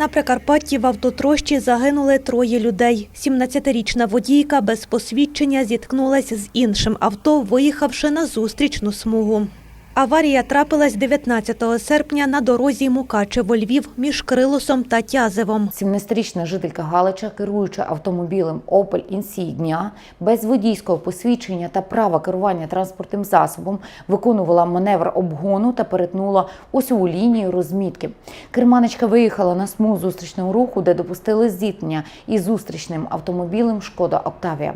На Прикарпатті в автотрощі загинули троє людей. 17-річна водійка без посвідчення зіткнулася з іншим авто, виїхавши на зустрічну смугу. Аварія трапилась 19 серпня на дорозі Мукачево-Львів між Крилосом та Тязевом. 17-річна жителька Галича, керуючи автомобілем Opel Insignia, без водійського посвідчення та права керування транспортним засобом, виконувала маневр обгону та перетнула осьову лінію розмітки. Керманичка виїхала на смугу зустрічного руху, де допустили зіткнення із зустрічним автомобілем Шкода Октавія.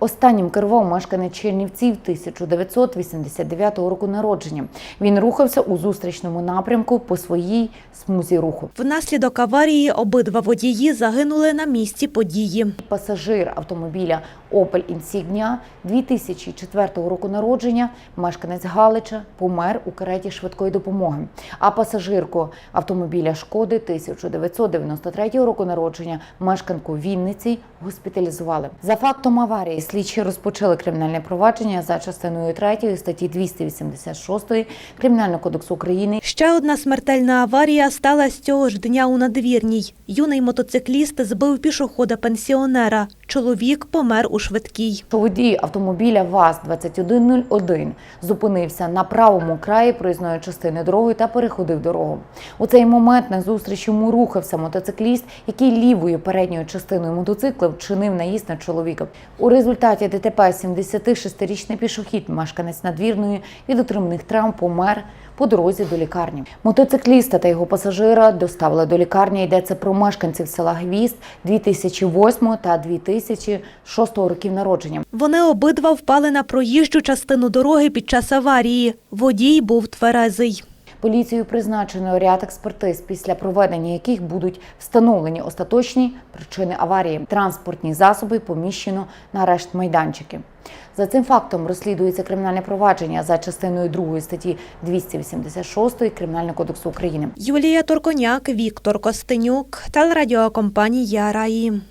Останнім керував мешканець Чернівців 1989 року народження. Він рухався у зустрічному напрямку по своїй смузі руху. Внаслідок аварії обидва водії загинули на місці події. Пасажир автомобіля Opel Insignia 2004 року народження, мешканець Галича, помер у кареті швидкої допомоги. А пасажирку автомобіля Шкоди 1993 року народження, мешканку Вінниці, госпіталізували. За фактом аварії слідчі розпочали кримінальне провадження за частиною 3 статті 286 Кримінального кодексу України Ще одна смертельна аварія сталася цього ж дня у надвірній. Юний мотоцикліст збив пішохода-пенсіонера. Чоловік помер у швидкій. водій автомобіля ВАЗ-2101 зупинився на правому краї проїзної частини дороги та переходив дорогу. У цей момент на зустріч йому рухався мотоцикліст, який лівою передньою частиною мотоцикла вчинив наїзд на чоловіка. У результаті ДТП 76-річний пішохід, мешканець надвірної від отриманих травм, помер по дорозі до лікарні. Мотоцикліста та його пасажира доставили до лікарні. Йдеться про мешканців села Гвіст 2008 та 2006 років народження. Вони обидва впали на проїжджу частину дороги під час аварії. Водій був тверезий. Поліцією призначено ряд експертиз, після проведення яких будуть встановлені остаточні причини аварії. Транспортні засоби поміщено на арешт майданчики. За цим фактом розслідується кримінальне провадження за частиною 2 статті 286 Кримінального кодексу України. Юлія Торконяк, Віктор Костенюк, телерадіокомпанія Раї.